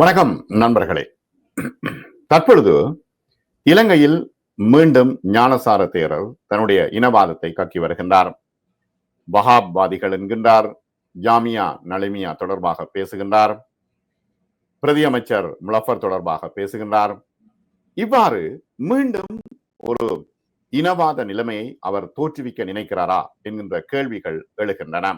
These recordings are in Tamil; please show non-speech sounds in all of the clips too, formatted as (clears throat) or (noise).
வணக்கம் நண்பர்களே. தற்பொழுது இலங்கையில் மீண்டும் ஞானசார தேரர் தன்னுடைய இனவாதத்தை கக்கி வருகின்றார். வஹாப்வாதிகள் என்கின்றார் ஜாமியா நலிமியா தொடர்பாக பேசுகின்றார் பிரதியமைச்சர் முலஃபர் தொடர்பாக பேசுகின்றார். இவ்வாறு மீண்டும் ஒரு இனவாத நிலைமையை அவர் தோற்றுவிக்க நினைக்கிறாரா என்கின்ற கேள்விகள் எழுகின்றன.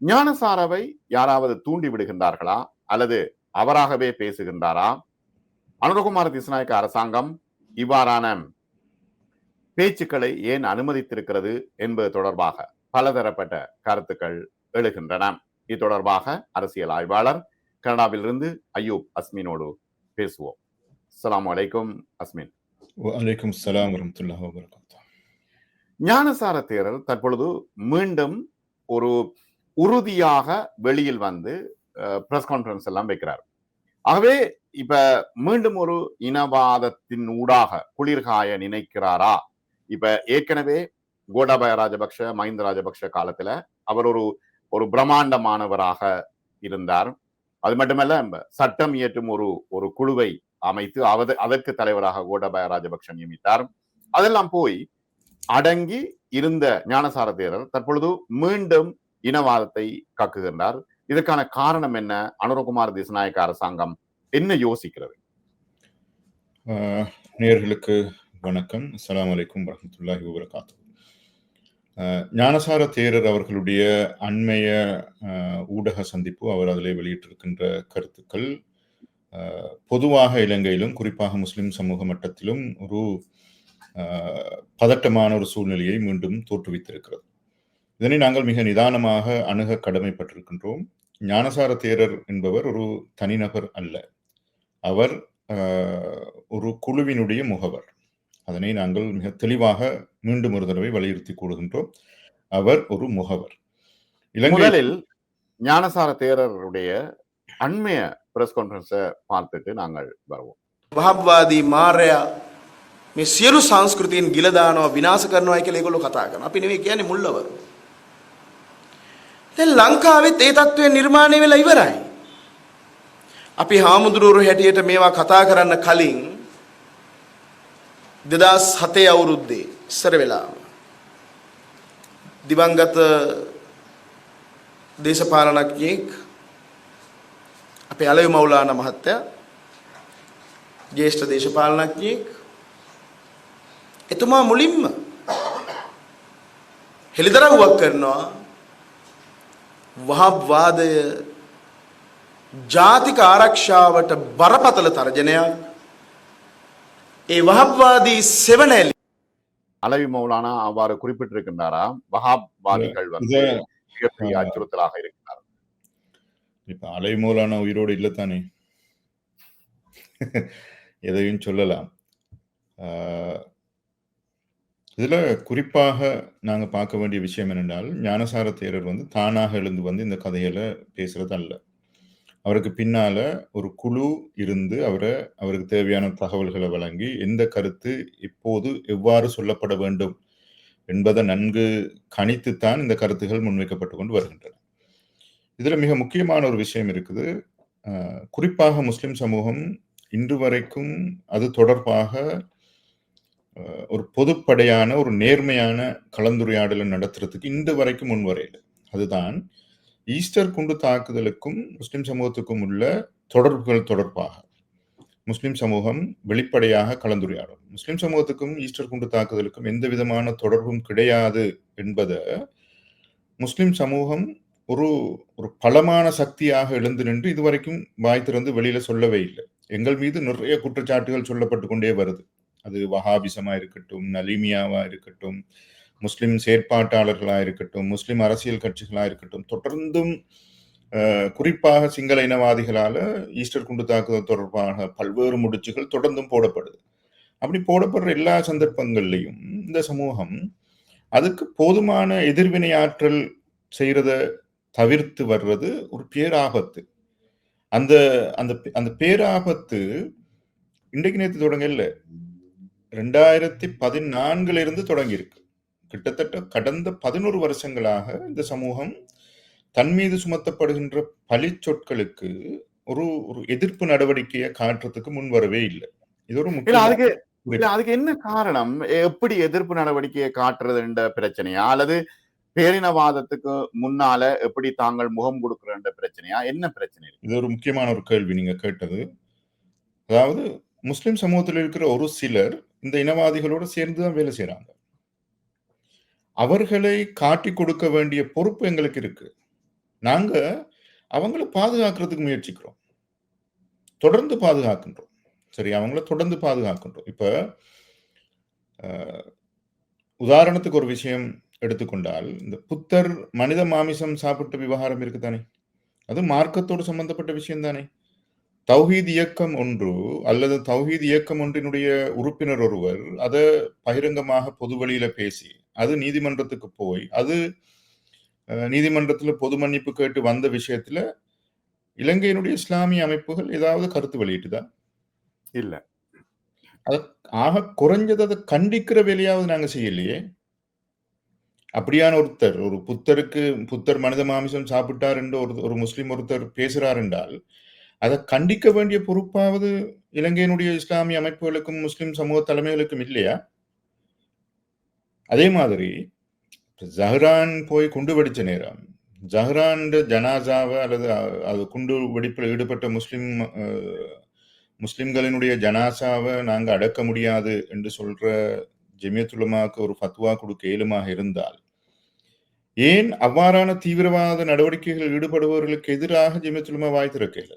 ஞானசாரவை யாராவது தூண்டி விடுகின்றார்களா அல்லது அவராகவே பேசுகின்றாரா? அனுரகுமார திசுநாயக்க அரசாங்கம் இவ்வாறான பேச்சுக்களை ஏன் அனுமதித்திருக்கிறது என்பது தொடர்பாக பலதரப்பட்ட கருத்துக்கள் எழுகின்றன. இது தொடர்பாக அரசியல் ஆய்வாளர் கனடாவிலிருந்து அய்யூப் அஸ்மினோடு பேசுவோம். அஸ்மின். வலைக்கும் சலாம் வபரகாத்து. ஞானசார தேரர் தற்பொழுது மீண்டும் ஒரு உறுதியாக வெளியில் வந்து பிரஸ் கான்ஃபரன்ஸ் எல்லாம் வைக்கிறார். ஆகவே இப்ப மீண்டும் ஒரு இனவாதத்தின் ஊடாக குளிர்காய நினைக்கிறாரா? இப்ப ஏற்கனவே கோடாபய ராஜபக்ஷ மஹிந்த ராஜபக்ஷ காலத்துல அவர் ஒரு ஒரு பிரம்மாண்டமானவராக இருந்தார். அது மட்டுமல்ல சட்டம் இயற்றும் ஒரு ஒரு குழுவை அமைத்து அவது அதற்கு தலைவராக கோட்டாபய ராஜபக்ஷ நியமித்தார். அதெல்லாம் போய் அடங்கி இருந்த ஞானசார தேரர் தற்பொழுது மீண்டும் இனவாதத்தை கக்குகின்றார். இதற்கான காரணம் என்ன? அனுரகுமார் திசநாயக்க அரசாங்கம் என்ன யோசிக்கிறது? நேர்களுக்கு வணக்கம். அஸ்லாம் வலைக்கும் வரமத்துல்லாஹி வபரகாத்து. ஆஹ், ஞானசார தேரர் அவர்களுடைய அண்மைய ஊடக சந்திப்பு அவர் அதிலே வெளியிட்டிருக்கின்ற கருத்துக்கள் ஆஹ், பொதுவாக இலங்கையிலும் குறிப்பாக முஸ்லிம் சமூக மட்டத்திலும் ஒரு ஆஹ், பதட்டமான ஒரு சூழ்நிலையை மீண்டும் தோற்றுவித்திருக்கிறது. இதனை நாங்கள் மிக நிதானமாக அணுக கடமைப்பட்டிருக்கின்றோம். ஞானசார தேரர் என்பவர் ஒரு தனிநபர் அல்ல அவர் ஆஹ், ஒரு குழுவினுடைய முகவர் அதனை நாங்கள் மிக தெளிவாக மீண்டும் ஒரு தடவை வலியுறுத்தி கூறுகின்றோம் அவர் ஒரு முகவர் இலங்கை முதலில் ஞானசார தேரருடைய அண்மைய பிரஸ் கான்ஃபரன்ஸை பார்த்துட்டு நாங்கள் வருவோம் වහබ්වාදී මාර්යා මේ සියලු සංස්කෘතියෙන් ගිල දානවා විනාශ කරනවා කියලා ඒගොල්ලෝ කතා කරනවා. අපි නෙවෙයි කියන්නේ මුල්ලවරු. දැන් ලංකාවෙත් ඒ තත්ත්වය නිර්මාණය වෙලා ඉවරයි. අපි හාමුදුරුවරු හැටියට මේවා කතා කරන්න කලින් 2007 අවුරුද්දේ ඉස්සර වෙලාව දිවංගත දේශපාලනඥයෙක් අපේ අලයු මෞලානා මහත්තයා ජේෂ්ඨ දේශපාලනඥයෙක් එතුමා මුලින්ම හෙළිදරව්වක් කරනවා වහබ් වාදය ජාතික ආරක්ෂාවට බරපතල තර්ජනයක් ඒ වහබ්වාදී සෙවණැලි அலவி மௌலானா அவ்வாறு குறிப்பிட்டிருக்கின்றாரா வஹாப்வாதிகள் வந்து இத- மிகப்பெரிய ஆ. அச்சுறுத்தலாக இருக்கிறார் இப்ப அலைமூலான உயிரோடு இல்லத்தானே எதையும் சொல்லலாம் ஆஹ், இதில் குறிப்பாக நாங்கள் பார்க்க வேண்டிய விஷயம் என்னென்றால் ஞானசார தேரர் வந்து தானாக எழுந்து வந்து இந்த கதைகளை பேசுறது அல்ல. அவருக்கு பின்னால ஒரு குழு இருந்து அவரை அவருக்கு தேவையான தகவல்களை வழங்கி எந்த கருத்து இப்போது எவ்வாறு சொல்லப்பட வேண்டும் என்பதை நன்கு கணித்துத்தான் இந்த கருத்துகள் முன்வைக்கப்பட்டு கொண்டு வருகின்றன. இதில் மிக முக்கியமான ஒரு விஷயம் இருக்குது. குறிப்பாக முஸ்லிம் சமூகம் இன்று வரைக்கும் அது தொடர்பாக ஒரு பொதுப்படையான ஒரு நேர்மையான கலந்துரையாடலை நடத்துறதுக்கு இன்று வரைக்கும் முன்வரையில் அதுதான் ஈஸ்டர் குண்டு தாக்குதலுக்கும் முஸ்லிம் சமூகத்துக்கும் உள்ள தொடர்புகள் தொடர்பாக. முஸ்லிம் சமூகம் வெளிப்படையாக கலந்துரையாடும். முஸ்லிம் சமூகத்துக்கும் ஈஸ்டர் குண்டு தாக்குதலுக்கும் எந்த விதமான தொடர்பும் கிடையாது என்பதை முஸ்லிம் சமூகம் ஒரு ஒரு பலமான சக்தியாக எழுந்து நின்று இதுவரைக்கும் வாய் திறந்து வெளியில சொல்லவே இல்லை. எங்கள் மீது நிறைய குற்றச்சாட்டுகள் சொல்லப்பட்டு கொண்டே வருது. அது வஹாபிசமா இருக்கட்டும் நலிமியாவா இருக்கட்டும் முஸ்லிம் செயற்பாட்டாளர்களா இருக்கட்டும் முஸ்லிம் அரசியல் கட்சிகளா இருக்கட்டும் தொடர்ந்தும் அஹ், குறிப்பாக சிங்கள இனவாதிகளால ஈஸ்டர் குண்டு தாக்குதல் தொடர்பான பல்வேறு முடிச்சுகள் தொடர்ந்தும் போடப்படுது. அப்படி போடப்படுற எல்லா சந்தர்ப்பங்கள்லையும் இந்த சமூகம் அதுக்கு போதுமான எதிர்வினை ஆற்றல் தவிர்த்து வர்றது ஒரு பேராபத்து. அந்த அந்த அந்த பேராபத்து இன்றைக்கு நேற்று தொடங்கல ரெண்டாயிரத்தி பதினான்குல இருந்து தொடங்கி இருக்கு கிட்டத்தட்ட கடந்த பதினோரு வருஷங்களாக இந்த சமூகம் தன் மீது சுமத்தப்படுகின்ற பழி சொற்களுக்கு ஒரு ஒரு எதிர்ப்பு நடவடிக்கையை காட்டுறதுக்கு முன் வரவே இல்லை. இது ஒரு முக்கியமான அதுக்கு என்ன காரணம்? எப்படி எதிர்ப்பு நடவடிக்கையை காட்டுறதுன்ற பிரச்சனையா? அல்லது பேரினவாதத்துக்கு முன்னால எப்படி தாங்கள் முகம் கொடுக்குறன்ற பிரச்சனையா? என்ன பிரச்சனை இது ஒரு முக்கியமான ஒரு கேள்வி நீங்க கேட்டது. அதாவது முஸ்லிம் சமூகத்தில் இருக்கிற ஒரு சிலர் இந்த இனவாதிகளோட சேர்ந்து தான் வேலை செய்றாங்க. அவர்களை காட்டி கொடுக்க வேண்டிய பொறுப்பு எங்களுக்கு இருக்கு. நாங்க அவங்கள பாதுகாக்கிறதுக்கு முயற்சிக்கிறோம். தொடர்ந்து பாதுகாக்கின்றோம். சரி அவங்கள தொடர்ந்து பாதுகாக்கின்றோம். இப்ப உதாரணத்துக்கு ஒரு விஷயம் எடுத்துக்கொண்டால் இந்த புத்தர் மனித மாமிசம் சாப்பிட்ட விவகாரம் இருக்குதானே? அது மார்க்கத்தோடு சம்பந்தப்பட்ட விஷயம் தானே தௌஹீத் இயக்கம் ஒன்று அல்லது தௌஹீத் இயக்கம் ஒன்றினுடைய உறுப்பினர் ஒருவர் அதை பகிரங்கமாக பொது வழியில பேசி அது நீதிமன்றத்துக்கு போய் அது நீதிமன்றத்துல பொது மன்னிப்பு கேட்டு வந்த விஷயத்துல இலங்கையினுடைய இஸ்லாமிய அமைப்புகள் ஏதாவது கருத்து வெளியிட்டுதா? இல்ல. ஆக குறைஞ்சது அதை கண்டிக்கிற வேலையாவது நாங்க செய்யலையே. அப்படியான ஒருத்தர் ஒரு புத்தருக்கு புத்தர் மனித மாமிசம் சாப்பிட்டார் என்று ஒரு ஒரு முஸ்லிம் ஒருத்தர் பேசுறார் என்றால் அதை கண்டிக்க வேண்டிய பொறுப்பாவது இலங்கையினுடைய இஸ்லாமிய அமைப்புகளுக்கும் முஸ்லிம் சமூக தலைமைகளுக்கும் இல்லையா? அதே மாதிரி ஜஹ்ரான் போய் குண்டு வெடிச்ச நேரம் ஜஹ்ரான் ஜனாசாவை அல்லது அது குண்டு வெடிப்பில் ஈடுபட்ட முஸ்லிம் அஹ், முஸ்லிம்களினுடைய ஜனாசாவை நாங்க அடக்க முடியாது என்று சொல்ற ஜெமியத்துலமாக்கு ஒரு ஃபத்வா கொடுக்க இயலுமாக இருந்தால் ஏன் அவ்வாறான தீவிரவாத நடவடிக்கைகளில் ஈடுபடுபவர்களுக்கு எதிராக ஜெமியத்துலமா வாய் திறக்கல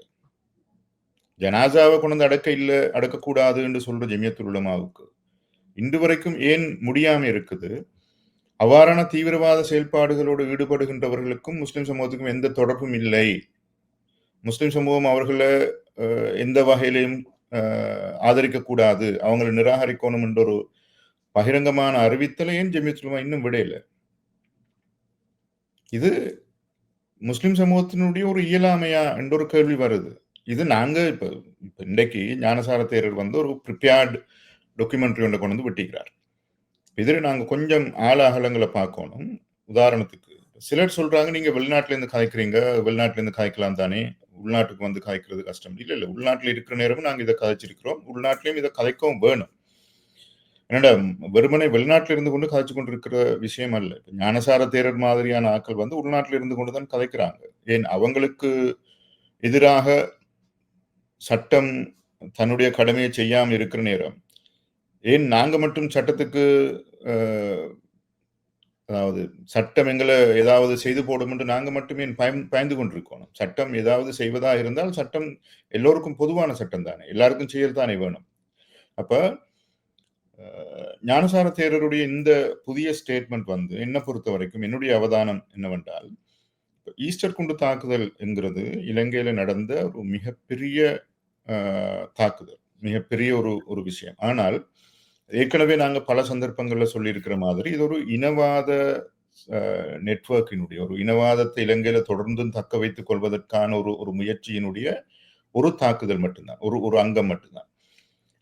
ஜனாசாவை கொண்டு வந்து அடக்க இல்லை அடக்கக்கூடாது என்று சொல்ற ஜெமியத்துல் உலமாவுக்கு. இன்று வரைக்கும் ஏன் முடியாம இருக்குது? அவ்வாறான தீவிரவாத செயல்பாடுகளோடு ஈடுபடுகின்றவர்களுக்கும் முஸ்லிம் சமூகத்துக்கும் எந்த தொடர்பும் இல்லை. முஸ்லிம் சமூகம் அவர்களை அஹ், எந்த வகையிலையும் அஹ், ஆதரிக்கக்கூடாது. அவங்களை நிராகரிக்கணும் என்ற ஒரு பகிரங்கமான அறிவித்தலை ஏன் ஜெமியத்துலமா இன்னும் விடையில? இது முஸ்லிம் சமூகத்தினுடைய ஒரு இயலாமையா? என்ற ஒரு கேள்வி வருது. இது நாங்கள் இப்போ இப்போ இன்றைக்கு ஞானசார தேரர் வந்து ஒரு ப்ரிப்பேர்டு டாக்குமெண்ட்ரி ஒன்றை கொண்டு வந்து வெட்டிக்கிறார். இதில் நாங்கள் கொஞ்சம் ஆழ அகலங்களை பார்க்கணும். உதாரணத்துக்கு சிலர் சொல்கிறாங்க நீங்கள் வெளிநாட்டிலேருந்து காய்க்கிறீங்க வெளிநாட்டிலேருந்து காய்க்கலாம் தானே. உள்நாட்டுக்கு வந்து காய்க்கிறது கஷ்டம். இல்லை இல்லை உள்நாட்டில் இருக்கிற நேரமும் நாங்கள் இதை கதைச்சிருக்கிறோம் உள்நாட்டிலையும் இதை கதைக்கவும் வேணும். என்னடா வெறுமனை வெளிநாட்டில இருந்து கொண்டு கதைச்சு கொண்டிருக்கிற விஷயம் அல்ல. ஞானசார தேரர் மாதிரியான ஆட்கள் வந்து உள்நாட்டில இருந்து கொண்டு தான் கதைக்கிறாங்க ஏன் அவங்களுக்கு எதிராக சட்டம் தன்னுடைய கடமையை செய்யாமல் இருக்கிற நேரம். ஏன் நாங்கள் மட்டும் சட்டத்துக்கு அதாவது சட்டம் எங்களை ஏதாவது செய்து போடும் என்று நாங்க மட்டுமே பயன் பயந்து கொண்டிருக்கணும் சட்டம் ஏதாவது செய்வதா இருந்தால் சட்டம் எல்லோருக்கும் பொதுவான சட்டம் தானே. எல்லாருக்கும் செய்யல் தானே வேணும். அப்போ ஞானசார தேரருடைய இந்த புதிய ஸ்டேட்மெண்ட் வந்து என்ன பொறுத்த வரைக்கும் என்னுடைய அவதானம் என்னவென்றால் ஈஸ்டர் குண்டு தாக்குதல் என்கிறது இலங்கையில நடந்த ஒரு மிகப்பெரிய தாக்குதல் மிகப்பெரிய ஒரு ஒரு விஷயம். ஆனால் ஏற்கனவே நாங்க பல சந்தர்ப்பங்களில் சொல்லியிருக்கிற மாதிரி இது ஒரு இனவாத நெட்வொர்க்கினுடைய ஒரு இனவாதத்தை இலங்கையில தொடர்ந்தும் தக்க வைத்துக் கொள்வதற்கான ஒரு ஒரு முயற்சியினுடைய ஒரு தாக்குதல் மட்டும்தான் ஒரு ஒரு அங்கம் மட்டும்தான்.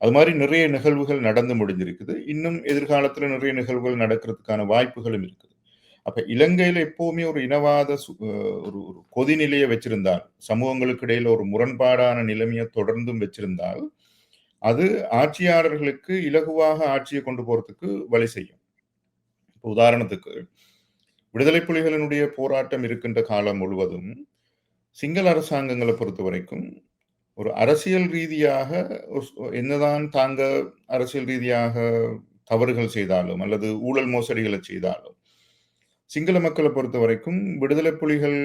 அது மாதிரி நிறைய நிகழ்வுகள் நடந்து முடிஞ்சிருக்குது. இன்னும் எதிர்காலத்துல நிறைய நிகழ்வுகள் நடக்கிறதுக்கான வாய்ப்புகளும் இருக்குது. அப்ப இலங்கையில எப்பவுமே ஒரு இனவாத சு- ஒரு ஒரு கொதிநிலையை வச்சிருந்தால் சமூகங்களுக்கு இடையில ஒரு முரண்பாடான நிலைமையை தொடர்ந்தும் வச்சிருந்தால் அது ஆட்சியாளர்களுக்கு இலகுவாக ஆட்சியை கொண்டு போறதுக்கு வழி செய்யும். இப்போ உதாரணத்துக்கு விடுதலை புலிகளினுடைய போராட்டம் இருக்கின்ற காலம் முழுவதும் சிங்கள அரசாங்கங்களை பொறுத்த வரைக்கும் ஒரு அரசியல் ரீதியாக ஒரு என்னதான் தாங்க அரசியல் ரீதியாக தவறுகள் செய்தாலும் அல்லது ஊழல் மோசடிகளை செய்தாலும் சிங்கள மக்களை பொறுத்த வரைக்கும் விடுதலை புலிகள்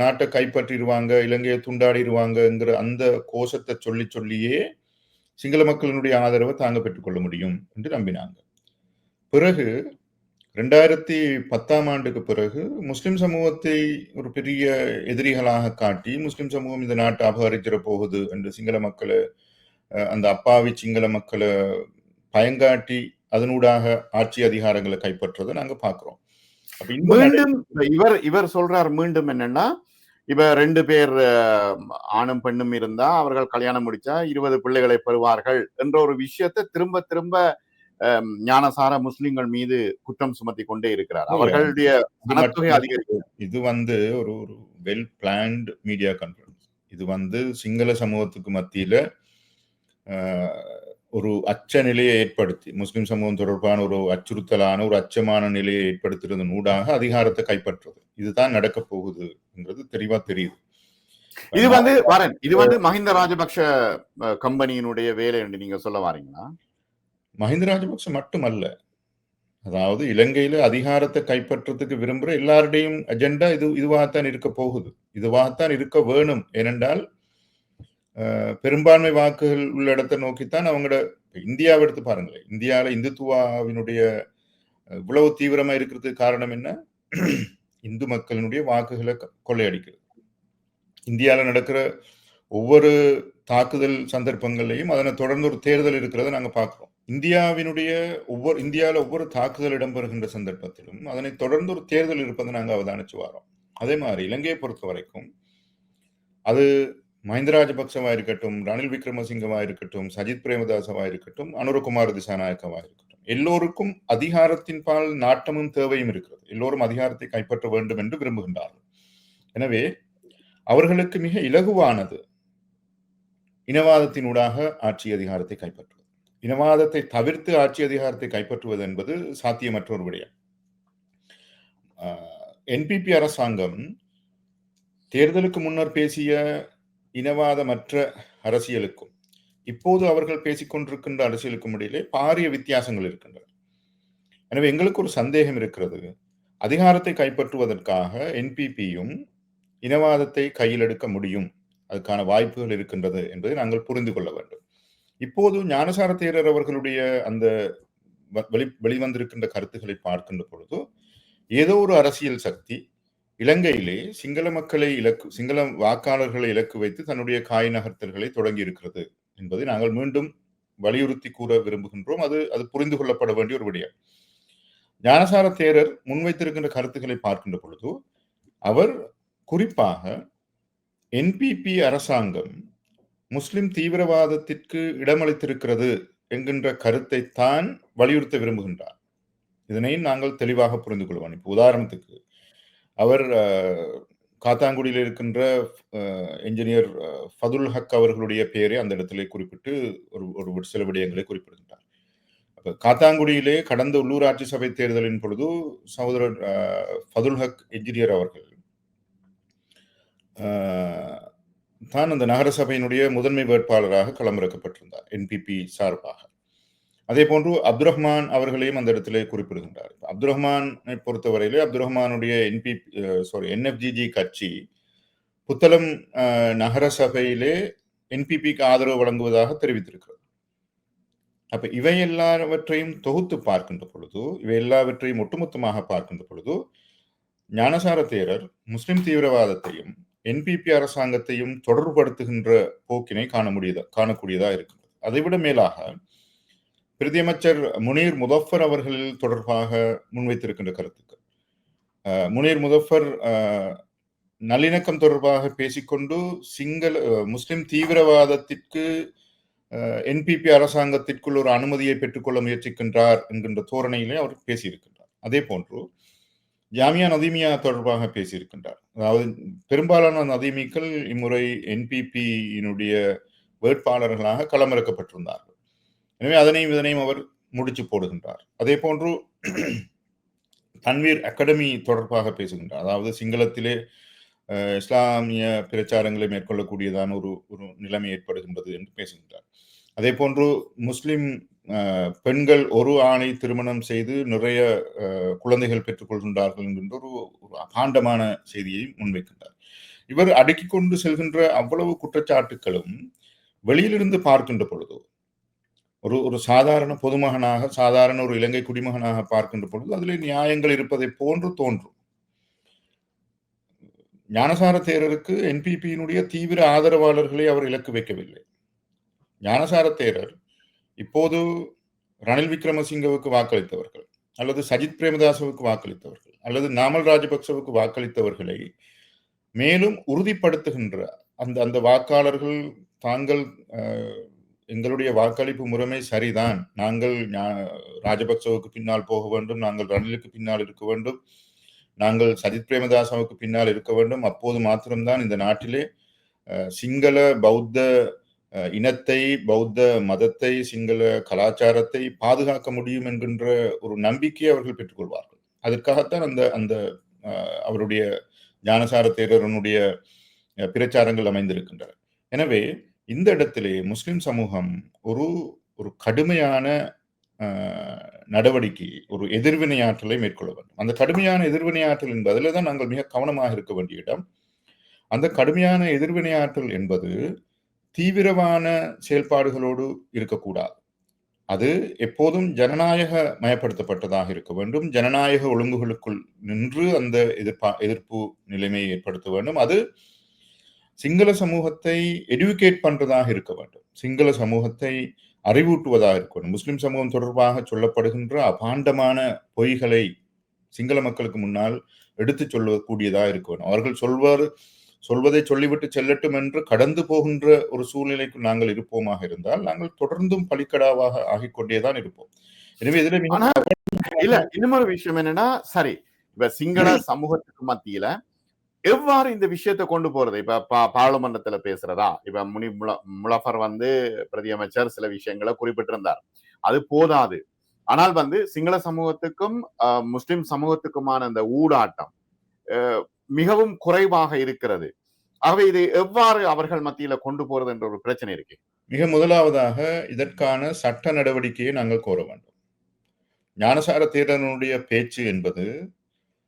நாட்டை கைப்பற்றிடுவாங்க இலங்கையை துண்டாடிடுவாங்கங்கிற அந்த கோஷத்தை சொல்லி சொல்லியே சிங்கள மக்களினுடைய ஆதரவை தாங்க பெற்றுக்கொள்ள முடியும் என்று நம்பினாங்க. பிறகு ரெண்டாயிரத்தி பத்தாம் ஆண்டுக்கு பிறகு முஸ்லிம் சமூகத்தை ஒரு பெரிய எதிரிகளாக காட்டி முஸ்லிம் சமூகம் இந்த நாட்டை அபகரிச்சிட போகுது என்று சிங்கள மக்களை அந்த அப்பாவி சிங்கள மக்களை பயங்காட்டி அதனூடாக ஆட்சி அதிகாரங்களை கைப்பற்றுறதை நாங்கள் பார்க்குறோம். மீண்டும் இவர் இவர் சொல்றார் மீண்டும் என்னன்னா இப்ப ரெண்டு பேர் ஆணும் பெண்ணும் இருந்தா அவர்கள் கல்யாணம் முடிச்சா இருபது பிள்ளைகளை பெறுவார்கள் என்ற ஒரு விஷயத்தை திரும்ப திரும்ப ஞானசார முஸ்லிம்கள் மீது குற்றம் சுமத்தி கொண்டே இருக்கிறார். அவர்களுடைய அதிகரிக்கும் இது வந்து ஒரு ஒரு வெல் பிளான்ட் மீடியா கான்ஃபரன்ஸ் இது வந்து சிங்கள சமூகத்துக்கு மத்தியில ஒரு அச்ச நிலையை ஏற்படுத்தி முஸ்லிம் சமூகம் தொடர்பான ஒரு அச்சுறுத்தலான ஒரு அச்சமான நிலையை ஏற்படுத்துறதன் ஊடாக அதிகாரத்தை கைப்பற்றுறது. இதுதான் நடக்க போகுதுங்கிறது தெளிவா தெரியுது. இது வந்து வரேன். இது வந்து மஹிந்த ராஜபக்ஷ கம்பெனியினுடைய வேலை என்று நீங்க சொல்ல வாரீங்களா? மஹிந்த ராஜபக்ச மட்டுமல்ல. அதாவது இலங்கையில அதிகாரத்தை கைப்பற்றத்துக்கு விரும்புற எல்லாருடையும் அஜெண்டா இது இதுவாகத்தான் இருக்க போகுது. இதுவாகத்தான் இருக்க வேணும். ஏனென்றால் பெரும்பான்மை வாக்குகள் உள்ள இடத்தை நோக்கித்தான் அவங்களோட இந்தியாவை எடுத்து பாருங்களேன். இந்தியாவில் இந்துத்துவாவினுடைய இவ்வளவு தீவிரமா இருக்கிறதுக்கு காரணம் என்ன? இந்து மக்களினுடைய வாக்குகளை க- கொள்ளையடிக்கிறது. இந்தியாவில் நடக்கிற ஒவ்வொரு தாக்குதல் சந்தர்ப்பங்கள்லையும் அதனை தொடர்ந்து ஒரு தேர்தல் இருக்கிறத நாங்கள் பார்க்குறோம். இந்தியாவினுடைய ஒவ்வொரு இந்தியாவில் ஒவ்வொரு தாக்குதல் இடம்பெறுகின்ற சந்தர்ப்பத்திலும் அதனை தொடர்ந்து ஒரு தேர்தல் இருப்பதை நாங்கள் அவதானிச்சு வரோம் அதே மாதிரி இலங்கையை பொறுத்த வரைக்கும் அது மஹிந்த ராஜபக்சவா இருக்கட்டும் ரணில் விக்ரமசிங்கவா இருக்கட்டும் சஜித் பிரேமதாசவா இருக்கட்டும் அனுரகுமார் திசாநாயக்கவா இருக்கட்டும் எல்லோருக்கும் அதிகாரத்தின் பால் நாட்டமும் தேவையும் இருக்கிறது. எல்லோரும் அதிகாரத்தை கைப்பற்ற வேண்டும் என்று விரும்புகின்றார்கள். எனவே அவர்களுக்கு மிக இலகுவானது இனவாதத்தினூடாக ஆட்சி அதிகாரத்தை கைப்பற்றுவது. இனவாதத்தை தவிர்த்து ஆட்சி அதிகாரத்தை கைப்பற்றுவது என்பது சாத்தியமற்ற ஒரு விடயம் என்பிபி அரசாங்கம் தேர்தலுக்கு முன்னர் பேசிய இனவாதமற்ற அரசியலுக்கும் இப்போது அவர்கள் பேசிக்கொண்டிருக்கின்ற அரசியலுக்கும் இடையிலே பாரிய வித்தியாசங்கள் இருக்கின்றன. எனவே எங்களுக்கு ஒரு சந்தேகம் இருக்கிறது. அதிகாரத்தை கைப்பற்றுவதற்காக என்பிபியும் இனவாதத்தை கையில் எடுக்க முடியும். அதுக்கான வாய்ப்புகள் இருக்கின்றது என்பதை நாங்கள் புரிந்து கொள்ள வேண்டும். இப்போது ஞானசார தேரர் அவர்களுடைய அந்த வெளி வெளிவந்திருக்கின்ற கருத்துக்களை பார்க்கின்ற பொழுது ஏதோ ஒரு அரசியல் சக்தி இலங்கையிலே சிங்கள மக்களை இலக்கு சிங்கள வாக்காளர்களை இலக்கு வைத்து தன்னுடைய காய் நகர்த்தல்களை தொடங்கி இருக்கிறது என்பதை நாங்கள் மீண்டும் வலியுறுத்தி கூற விரும்புகின்றோம். அது அது புரிந்து கொள்ளப்பட வேண்டிய ஒரு விடயம். ஞானசார தேரர் முன்வைத்திருக்கின்ற கருத்துக்களை பார்க்கின்ற பொழுது அவர் குறிப்பாக என்பிபி அரசாங்கம் முஸ்லிம் தீவிரவாதத்திற்கு இடமளித்திருக்கிறது என்கின்ற கருத்தை தான் வலியுறுத்த விரும்புகின்றார். இதனை நாங்கள் தெளிவாக புரிந்து கொள்வோம். இப்போ உதாரணத்துக்கு அவர் காத்தாங்குடியில் இருக்கின்ற என்ஜினியர் ஃபதுல் ஹக் அவர்களுடைய பெயரை அந்த இடத்திலே குறிப்பிட்டு ஒரு ஒரு சில விடயங்களை குறிப்பிடுகின்றார். அப்போ காத்தாங்குடியிலே கடந்த உள்ளூராட்சி சபை தேர்தலின் பொழுது சகோதரர் ஃபதுல் ஹக் என்ஜினியர் அவர்கள் தான் அந்த நகரசபையினுடைய முதன்மை வேட்பாளராக களமிறக்கப்பட்டிருந்தார் என்பிபி சார்பாக. அதே போன்று அப்துல் ரஹ்மான் அவர்களையும் அந்த இடத்திலே குறிப்பிடுகின்றார். இப்ப அப்துல் ரஹ்மானை பொறுத்தவரையிலே அப்துல் ரஹ்மானுடைய என்பி சாரி என்எஃப்ஜிஜி கட்சி புத்தளம் நகர சபையிலே என்பிபிக்கு ஆதரவு வழங்குவதாக தெரிவித்திருக்கிறது. அப்ப இவை எல்லாவற்றையும் தொகுத்து பார்க்கின்ற பொழுது இவை எல்லாவற்றையும் ஒட்டுமொத்தமாக பார்க்கின்ற பொழுது ஞானசார தேரர் முஸ்லிம் தீவிரவாதத்தையும் என்பிபி அரசாங்கத்தையும் தொடர்புபடுத்துகின்ற போக்கினை காண முடியதா காணக்கூடியதா இருக்கின்றது. அதைவிட மேலாக பிரதியமைச்சர் முனீர் முதஃபர் அவர்கள் தொடர்பாக முன்வைத்திருக்கின்ற கருத்துக்கள். முனீர் முதஃபர் நல்லிணக்கம் தொடர்பாக பேசிக்கொண்டு சிங்கள முஸ்லிம் தீவிரவாதத்திற்கு என்பிபி அரசாங்கத்திற்குள் ஒரு அனுமதியை பெற்றுக்கொள்ள முயற்சிக்கின்றார் என்கின்ற தோரணையிலே அவர் பேசியிருக்கின்றார். அதே போன்று ஜாமியா நதீமியா தொடர்பாக பேசியிருக்கின்றார். அதாவது பெரும்பாலான நதீமிக்கள் இம்முறை என்பிபியினுடைய வேட்பாளர்களாக களமிறக்கப்பட்டிருந்தார் எனவே அதனையும் இதனையும் அவர் முடிச்சு போடுகின்றார். அதே போன்று (clears throat) தன்வீர் அகாடமி தொடர்பாக பேசுகின்றார். அதாவது சிங்களத்திலே இஸ்லாமிய பிரச்சாரங்களை மேற்கொள்ளக்கூடியதான ஒரு ஒரு நிலைமை ஏற்படுகின்றது என்று பேசுகின்றார். அதே போன்று முஸ்லிம் பெண்கள் ஒரு ஆணை திருமணம் செய்து நிறைய அஹ், குழந்தைகள் பெற்றுக்கொள்கின்றார்கள் என்கின்ற ஒரு ஒரு அபாண்டமான செய்தியை முன்வைக்கின்றார். இவர் அடுக்கி கொண்டு செல்கின்ற அவ்வளவு குற்றச்சாட்டுகளும் வெளியிலிருந்து பார்க்கின்ற பொழுது ஒரு ஒரு சாதாரண பொதுமகனாக சாதாரண ஒரு இலங்கை குடிமகனாக பார்க்கின்ற பொழுது அதில் நியாயங்கள் இருப்பதை போன்று தோன்றும். ஞானசார தேரருக்கு என்பிபியினுடைய தீவிர ஆதரவாளர்களை அவர் இலக்கு வைக்கவில்லை. ஞானசார தேரர் இப்போது ரணில் விக்ரமசிங்கவுக்கு வாக்களித்தவர்கள் அல்லது சஜித் பிரேமதாசவுக்கு வாக்களித்தவர்கள் அல்லது நாமல் ராஜபக்சவுக்கு வாக்களித்தவர்களை மேலும் உறுதிப்படுத்துகின்ற அந்த அந்த வாக்காளர்கள் தாங்கள் அஹ், எங்களுடைய வாக்களிப்பு முறைமை சரிதான். நாங்கள் ஞா- ராஜபக்சவுக்கு பின்னால் போக வேண்டும். நாங்கள் ரணிலுக்கு பின்னால் இருக்க வேண்டும். நாங்கள் சஜித் பிரேமதாசவுக்கு பின்னால் இருக்க வேண்டும். அப்போது மாத்திரம்தான் இந்த நாட்டிலே சிங்கள பௌத்த இனத்தை பௌத்த மதத்தை சிங்கள கலாச்சாரத்தை பாதுகாக்க முடியும் என்கின்ற ஒரு நம்பிக்கையை அவர்கள் பெற்றுக்கொள்வார்கள். அதற்காகத்தான் அந்த அந்த அவருடைய ஞானசார தேரருனுடைய பிரச்சாரங்கள் அமைந்திருக்கின்றன. எனவே இந்த இடத்திலே முஸ்லிம் சமூகம் ஒரு ஒரு கடுமையான நடவடிக்கை ஒரு எதிர்வினையாற்றலை மேற்கொள்ள வேண்டும். அந்த கடுமையான எதிர்வினையாற்றல் என்பதில் தான் நாங்கள் மிக கவனமாக இருக்க வேண்டிய இடம். அந்த கடுமையான எதிர்வினையாற்றல் என்பது தீவிரமான செயல்பாடுகளோடு இருக்கக்கூடாது. அது எப்போதும் ஜனநாயக மயப்படுத்தப்பட்டதாக இருக்க வேண்டும். ஜனநாயக ஒழுங்குகளுக்குள் நின்று அந்த எதிர்ப்பா எதிர்ப்பு நிலைமையை ஏற்படுத்த வேண்டும். அது சிங்கள சமூகத்தை எடுக்கேட் பண்றதாக இருக்க வேண்டும். சிங்கள சமூகத்தை அறிவூட்டுவதாக இருக்க வேண்டும். முஸ்லிம் சமூகம் தொடர்பாக சொல்லப்படுகின்ற அபாண்டமான பொய்களை சிங்கள மக்களுக்கு முன்னால் எடுத்துச் சொல்லக்கூடியதாக இருக்க வேண்டும். அவர்கள் சொல்வார் சொல்வதை சொல்லிவிட்டு செல்லட்டும் என்று கடந்து போகின்ற ஒரு சூழ்நிலைக்கு நாங்கள் இருப்போமாக இருந்தால் நாங்கள் தொடர்ந்தும் பலிக்கடாவாக ஆகிக்கொண்டேதான் இருப்போம். எனவே இதுல இல்ல இன்னொரு விஷயம் என்னன்னா சரி இப்ப சிங்கள சமூகத்துக்கு மத்தியில எவ்வாறு இந்த விஷயத்தை கொண்டு போறது? இப்ப பா- பாராளுமன்றத்துல பேசுறதா? இப்ப முனி முல- முலஃபர் வந்து பிரதியமைச்சர் சில விஷயங்களை குறிப்பிட்டிருந்தார். அது போதாது. ஆனால் வந்து சிங்கள சமூகத்துக்கும் முஸ்லிம் சமூகத்துக்குமான அந்த ஊடாட்டம் அஹ், மிகவும் குறைவாக இருக்கிறது. ஆகவே இது எவ்வாறு அவர்கள் மத்தியில கொண்டு போறது என்ற ஒரு பிரச்சனை இருக்கு. மிக முதலாவதாக இதற்கான சட்ட நடவடிக்கையை நாங்கள் கோர வேண்டும். ஞானசார தேரனுடைய பேச்சு என்பது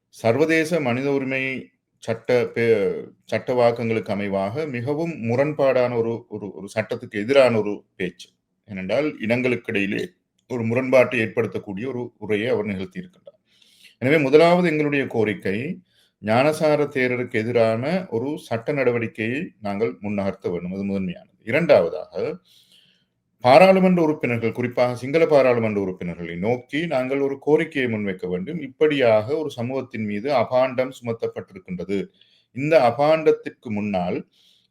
சர்வதேச மனித உரிமை சட்ட பே- சட்ட வாக்கங்களுக்கு அமைவாக மிகவும் முரண்பாடான ஒரு ஒரு ஒரு சட்டத்துக்கு எதிரான ஒரு பேச்சு. ஏனென்றால் இனங்களுக்கிடையிலே ஒரு முரண்பாட்டை ஏற்படுத்தக்கூடிய ஒரு உரையை அவர் நிகழ்த்தி இருக்கின்றார் எனவே முதலாவது எங்களுடைய கோரிக்கை ஞானசார தேரருக்கு எதிரான ஒரு சட்ட நடவடிக்கையை நாங்கள் முன்னகர்த்த வேண்டும். அது முதன்மையானது. இரண்டாவதாக பாராளுமன்ற உறுப்பினர்கள் குறிப்பாக சிங்கள பாராளுமன்ற உறுப்பினர்களை நோக்கி நாங்கள் ஒரு கோரிக்கையை முன்வைக்க வேண்டும். இப்படியாக ஒரு சமூகத்தின் மீது அபாண்டம் சுமத்தப்பட்டிருக்கின்றது. இந்த அபாண்டத்திற்கு முன்னால்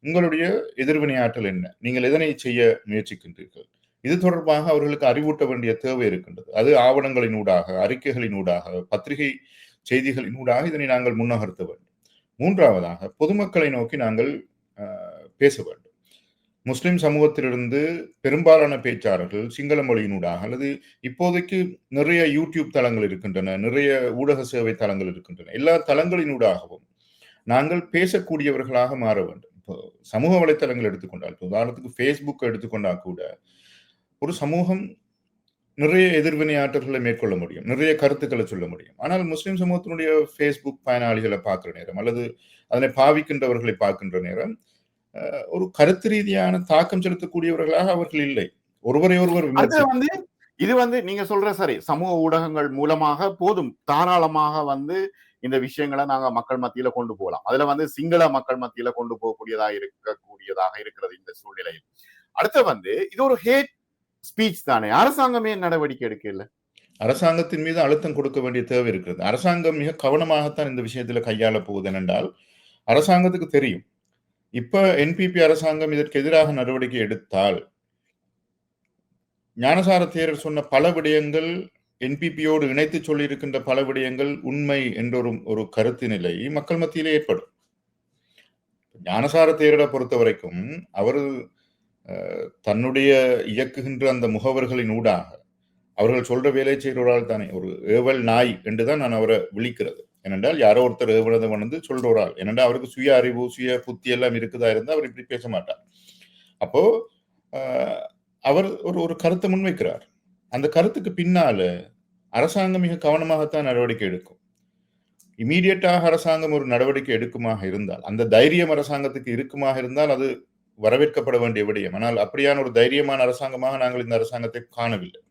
உங்களுடைய எதிர்வினையாற்றல் என்ன? நீங்கள் எதனை செய்ய முயற்சிக்கின்றீர்கள்? இது தொடர்பாக அவர்களுக்கு அறிவூட்ட வேண்டிய தேவை இருக்கின்றது. அது ஆவணங்களினூடாக அறிக்கைகளினூடாக பத்திரிகை செய்திகளினூடாக இதனை நாங்கள் முன்னகர்த்த வேண்டும். மூன்றாவதாக பொதுமக்களை நோக்கி நாங்கள் பேச வேண்டும். முஸ்லிம் சமூகத்திலிருந்து பெரும்பாலான பேச்சாளர்கள் சிங்கள மொழியினூடாக அல்லது இப்போதைக்கு நிறைய யூடியூப் தளங்கள் இருக்கின்றன நிறைய ஊடக சேவை தளங்கள் இருக்கின்றன. எல்லா தளங்களினூடாகவும் நாங்கள் பேசக்கூடியவர்களாக மாற வேண்டும். இப்போ சமூக வலைத்தளங்கள் எடுத்துக்கொண்டால் இப்போ உதாரணத்துக்கு ஃபேஸ்புக் எடுத்துக்கொண்டால் கூட ஒரு சமூகம் நிறைய எதிர்வினையாற்றல்களை மேற்கொள்ள முடியும் நிறைய கருத்துக்களை சொல்ல முடியும். ஆனால் முஸ்லிம் சமூகத்தினுடைய ஃபேஸ்புக் பயனாளிகளை பார்க்குற நேரம் அல்லது அதனை பாவிக்கின்றவர்களை பார்க்கின்ற நேரம் ஒரு கருத்து ரீதியான தாக்கம் செலுத்தக்கூடியவர்களாக அவர்கள் இல்லை. ஒருவரை ஒருவர் வந்து இது வந்து நீங்க சொல்ற சரி சமூக ஊடகங்கள் மூலமாக போதும். தாராளமாக வந்து இந்த விஷயங்களை நாங்க மக்கள் மத்தியில கொண்டு போகலாம். அதுல வந்து சிங்கள மக்கள் மத்தியில கொண்டு போகக்கூடியதாக இருக்கக்கூடியதாக இருக்கிறது இந்த சூழ்நிலையில். அடுத்து வந்து இது ஒரு ஹேட் ஸ்பீச் தானே. அரசாங்கமே நடவடிக்கை எடுக்கல? அரசாங்கத்தின் மீது அழுத்தம் கொடுக்க வேண்டிய தேவை இருக்கிறது. அரசாங்கம் மிக கவனமாகத்தான் இந்த விஷயத்துல கையாள போகுது என்றால் அரசாங்கத்துக்கு தெரியும். இப்ப என்பிபி அரசாங்கம் இதற்கு எதிராக நடவடிக்கை எடுத்தால் ஞானசார தேரர் சொன்ன பல விடயங்கள் என்பிபியோடு இணைத்து சொல்லியிருக்கின்ற பல விடயங்கள் உண்மை என்றொரு ஒரு கருத்து நிலை மக்கள் மத்தியிலே ஏற்படும். ஞானசார தேரரை பொறுத்த வரைக்கும் அவர் அஹ், தன்னுடைய இயக்குகின்ற அந்த முகவர்களின் ஊடாக அவர்கள் சொல்ற வேலை செய்கிறவரால் தானே ஒரு ஏவல் நாய் என்றுதான் நான் அவரை விழிக்கிறது. ஏனென்றால் யாரோ ஒருத்தர் ஏவனதை வந்து சொல்றாள் ஏனென்றால் அவருக்கு சுய அறிவு சுய புத்தி எல்லாம் இருக்குதா இருந்தால் அவர் இப்படி பேச மாட்டார். அப்போ ஆஹ், அவர் ஒரு ஒரு கருத்தை முன்வைக்கிறார். அந்த கருத்துக்கு பின்னால அரசாங்கம் மிக கவனமாகத்தான் நடவடிக்கை எடுக்கும். இமீடியட்டாக அரசாங்கம் ஒரு நடவடிக்கை எடுக்குமாக இருந்தால் அந்த தைரியம் அரசாங்கத்துக்கு இருக்குமாக இருந்தால் அது வரவேற்கப்பட வேண்டிய விடயம். ஆனால் அப்படியான ஒரு தைரியமான அரசாங்கமாக நாங்கள் இந்த அரசாங்கத்தை காணவில்லை.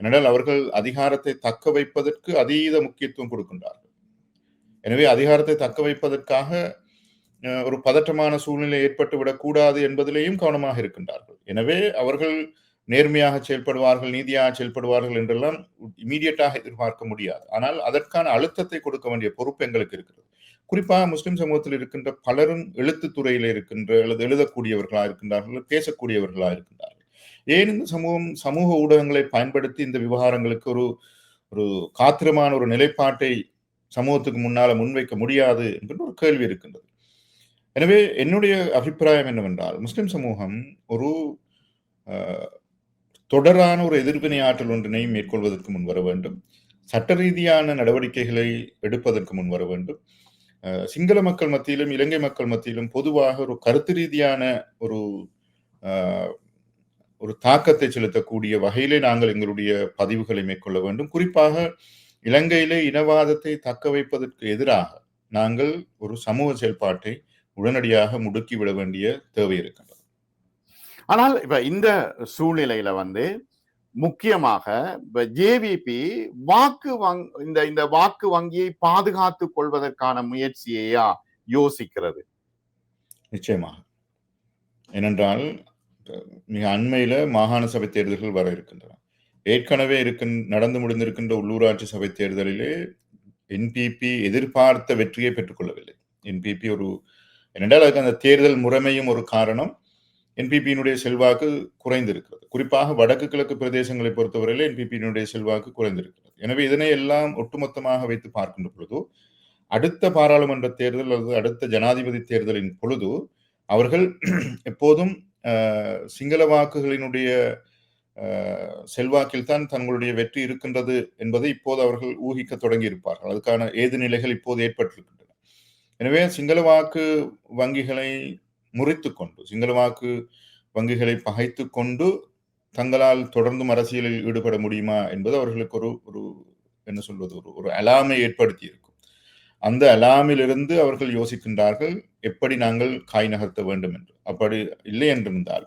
ஏனென்றால் அவர்கள் அதிகாரத்தை தக்க வைப்பதற்கு அதீத முக்கியத்துவம் கொடுக்கின்றார்கள். எனவே அதிகாரத்தை தக்க வைப்பதற்காக ஒரு பதற்றமான சூழ்நிலை ஏற்பட்டு விடக்கூடாது என்பதிலேயும் கவனமாக இருக்கின்றார்கள். எனவே அவர்கள் நேர்மையாக செயல்படுவார்கள் நீதியாக செயல்படுவார்கள் என்றெல்லாம் இமீடியட்டாக எதிர்பார்க்க முடியாது. ஆனால் அதற்கான அழுத்தத்தை கொடுக்க வேண்டிய பொறுப்பு எங்களுக்கு இருக்கிறது. குறிப்பாக முஸ்லிம் சமூகத்தில் இருக்கின்ற பலரும் எழுத்துத்துறையில் இருக்கின்ற அல்லது எழுதக்கூடியவர்களாக இருக்கின்றார்கள் பேசக்கூடியவர்களாக இருக்கின்றார்கள். ஏன் இந்த சமூகம் சமூக ஊடகங்களை பயன்படுத்தி இந்த விவகாரங்களுக்கு ஒரு ஒரு காத்திரமான ஒரு நிலைப்பாட்டை சமூகத்துக்கு முன்னால முன்வைக்க முடியாது என்கின்ற ஒரு கேள்வி இருக்கின்றது. எனவே என்னுடைய அபிப்பிராயம் என்னவென்றால் முஸ்லிம் சமூகம் ஒரு தொடரான ஒரு எதிர்வினை ஆற்றல் ஒன்றினை மேற்கொள்வதற்கு முன் வர வேண்டும். சட்ட ரீதியான நடவடிக்கைகளை எடுப்பதற்கு முன் வர வேண்டும். சிங்கள மக்கள் மத்தியிலும் இலங்கை மக்கள் மத்தியிலும் பொதுவாக ஒரு கருத்து ரீதியான ஒரு ஒரு தாக்கத்தை செலுத்தக்கூடிய வகையிலே நாங்கள் எங்களுடைய பதிவுகளை மேற்கொள்ள வேண்டும். குறிப்பாக இலங்கையிலே இனவாதத்தை தக்க வைப்பதற்கு எதிராக நாங்கள் ஒரு சமூக செயல்பாட்டை உடனடியாக முடுக்கிவிட வேண்டிய தேவை இருக்கின்றது. ஆனால் இப்ப இந்த சூழ்நிலையில வந்து முக்கியமாக ஜேவிபி வாக்கு வங் இந்த இந்த வாக்கு வங்கியை பாதுகாத்து கொள்வதற்கான முயற்சியையா யோசிக்கிறது? நிச்சயமாக. ஏனென்றால் மிக அண்மையில் மாகாண சபை தேர்தல்கள் வர இருக்கின்றன. ஏற்கனவே இருக்கின் நடந்து முடிந்திருக்கின்ற உள்ளூராட்சி சபை தேர்தலிலே என்பிபி எதிர்பார்த்த வெற்றியை பெற்றுக்கொள்ளவில்லை. என்பிபி ஒரு ஏனென்றால் அதுக்கு அந்த தேர்தல் முறைமையும் ஒரு காரணம். என்பிபியினுடைய செல்வாக்கு குறைந்திருக்கிறது. குறிப்பாக வடக்கு கிழக்கு பிரதேசங்களை பொறுத்தவரையில் என்பிபியினுடைய செல்வாக்கு குறைந்திருக்கிறது. எனவே இதனை எல்லாம் ஒட்டுமொத்தமாக வைத்து பார்க்கின்ற பொழுது அடுத்த பாராளுமன்ற தேர்தல் அல்லது அடுத்த ஜனாதிபதி தேர்தலின் பொழுது அவர்கள் (clears throat) எப்போதும் சிங்கள வாக்குகளினுடைய செல்வாக்கில் தான் தங்களுடைய வெற்றி இருக்கின்றது என்பதை இப்போது அவர்கள் ஊகிக்க தொடங்கி இருப்பார்கள் அதுக்கான ஏது நிலைகள் இப்போது ஏற்பட்டிருக்கின்றன. எனவே சிங்கள வாக்கு வங்கிகளை முறித்து கொண்டு சிங்கள வாக்கு வங்கிகளை பகைத்து கொண்டு தங்களால் தொடர்ந்தும் அரசியலில் ஈடுபட முடியுமா என்பது அவர்களுக்கு ஒரு ஒரு என்ன சொல்வது ஒரு ஒரு அலாமை ஏற்படுத்தி இருக்கும் அந்த அலாமிலிருந்து அவர்கள் யோசிக்கின்றார்கள் எப்படி நாங்கள் காய் நகர்த்த வேண்டும் என்று. அப்படி இல்லை என்றிருந்தால்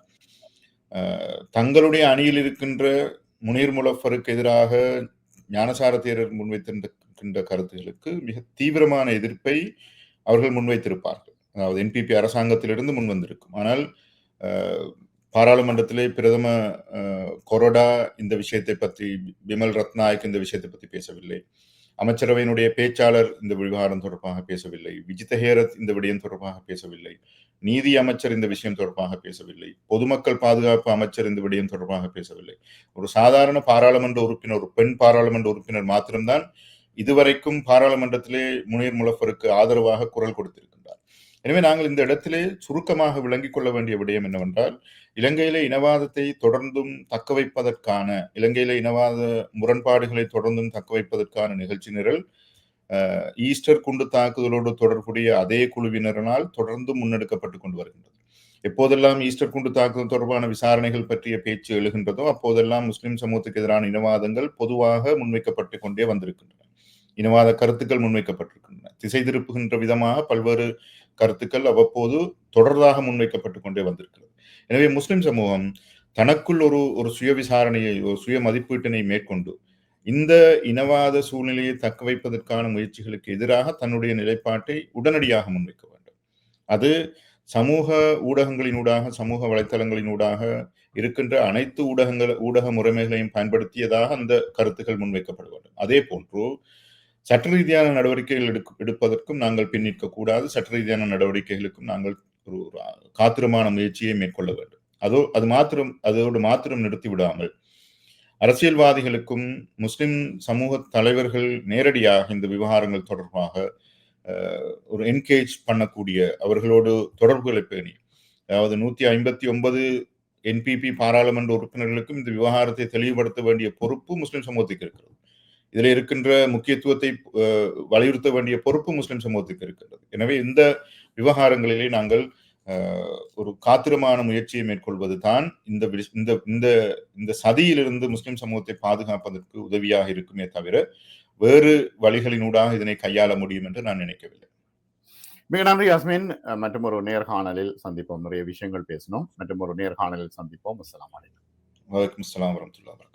தங்களுடைய அணியில் இருக்கின்ற முனீர் முலஃபருக்கு எதிராக ஞானசார தேரர் முன்வைத்திருக்கின்ற கருத்துகளுக்கு மிக தீவிரமான எதிர்ப்பை அவர்கள் முன்வைத்திருப்பார்கள். அதாவது என்பிபி அரசாங்கத்திலிருந்து முன் வந்திருக்கும் ஆனால் பாராளுமன்றத்திலே பிரதம கொரோடா இந்த விஷயத்தை பற்றி பிமல் ரத்நாயக் இந்த விஷயத்தை பற்றி பேசவில்லை. அமைச்சரவையினுடைய பேச்சாளர் இந்த விவகாரம் தொடர்பாக பேசவில்லை. விஜித ஹேரத் இந்த விடயம் தொடர்பாக பேசவில்லை. நீதி அமைச்சர் இந்த விஷயம் தொடர்பாக பேசவில்லை. பொதுமக்கள் பாதுகாப்பு அமைச்சர் இந்த விடயம் தொடர்பாக பேசவில்லை. ஒரு சாதாரண பாராளுமன்ற உறுப்பினர் ஒரு பெண் பாராளுமன்ற உறுப்பினர் மாத்திரம்தான் இதுவரைக்கும் பாராளுமன்றத்திலே முனீர் முலஃபருக்கு ஆதரவாக குரல் கொடுத்திருக்கின்றார். எனவே நாங்கள் இந்த இடத்திலே சுருக்கமாக விளங்கிக் கொள்ள வேண்டிய விடயம் என்னவென்றால் இலங்கையில இனவாதத்தை தொடர்ந்தும் தக்க வைப்பதற்கான இலங்கையில இனவாத முரண்பாடுகளை தொடர்ந்தும் தக்க வைப்பதற்கான நிகழ்ச்சி நிரல் அஹ், ஈஸ்டர் குண்டு தாக்குதலோடு தொடர்புடைய அதே குழுவினரால் தொடர்ந்து முன்னெடுக்கப்பட்டு கொண்டு வருகின்றது. எப்போதெல்லாம் ஈஸ்டர் குண்டு தாக்குதல் தொடர்பான விசாரணைகள் பற்றிய பேச்சு எழுகின்றதோ அப்போதெல்லாம் முஸ்லிம் சமூகத்துக்கு எதிரான இனவாதங்கள் பொதுவாக முன்வைக்கப்பட்டு கொண்டே வந்திருக்கின்றன. இனவாத கருத்துக்கள் முன்வைக்கப்பட்டிருக்கின்றன. திசை திருப்புகின்ற விதமாக பல்வேறு கருத்துக்கள் அவ்வப்போது தொடர்தாக முன்வைக்கப்பட்டு கொண்டே வந்திருக்கிறது. எனவே முஸ்லிம் சமூகம் தனக்குள் ஒரு ஒரு சுய விசாரணையை ஒரு சுய மதிப்பீட்டினை மேற்கொண்டு இந்த இனவாத சூழ்நிலையை தக்க வைப்பதற்கான முயற்சிகளுக்கு எதிராக தன்னுடைய நிலைப்பாட்டை உடனடியாக முன்வைக்க வேண்டும். அது சமூக ஊடகங்களினூடாக சமூக வலைத்தளங்களினூடாக இருக்கின்ற அனைத்து ஊடகங்கள் ஊடக முறைமைகளையும் பயன்படுத்தியதாக அந்த கருத்துக்கள் முன்வைக்கப்பட வேண்டும். அதே போன்று சட்ட ரீதியான நடவடிக்கைகள் எடுக்க எடுப்பதற்கும் நாங்கள் பின்னிற்க கூடாது சட்ட ரீதியான நடவடிக்கைகளுக்கும் நாங்கள் ஒரு காத்திரமான முயற்சியை மேற்கொள்ள வேண்டும். அதோ அது மாத்திரம் அதோடு மாத்திரம் நிறுத்தி விடாமல் அரசியல்வாதிகளுக்கும் முஸ்லிம் சமூக தலைவர்கள் நேரடியாக இந்த விவகாரங்கள் தொடர்பாக ஒரு என்கேஜ் பண்ணக்கூடிய அவர்களோடு தொடர்புகளை பேணி அதாவது நூத்தி ஐம்பத்தி ஒன்பது என்பிபி பாராளுமன்ற உறுப்பினர்களுக்கும் இந்த விவகாரத்தை தெளிவுபடுத்த வேண்டிய பொறுப்பு முஸ்லிம் சமூகத்துக்கு இருக்கிறது. இதில் இருக்கின்ற முக்கியத்துவத்தை வலியுறுத்த வேண்டிய பொறுப்பு முஸ்லிம் சமூகத்துக்கு இருக்கிறது எனவே இந்த விவகாரங்களிலே நாங்கள் ஒரு காத்திரமான முயற்சியை மேற்கொள்வது தான் இந்த இந்த இந்த சதியிலிருந்து முஸ்லிம் சமூகத்தை பாதுகாப்பதற்கு உதவியாக இருக்குமே தவிர வேறு வழிகளினூடாக இதனை கையாள முடியும் என்று நான் நினைக்கவில்லை. மிக நன்றி யாஸ்மின். மற்றும் ஒரு நேர்காணலில் சந்திப்போம். நிறைய விஷயங்கள் பேசணும் மற்றும் ஒரு நேர்காணலில் சந்திப்போம். அலைக்கும். வலைக்கம் அஸ்ஸலாம் வரமத்துல்லாஹி வபரகாத்துஹு.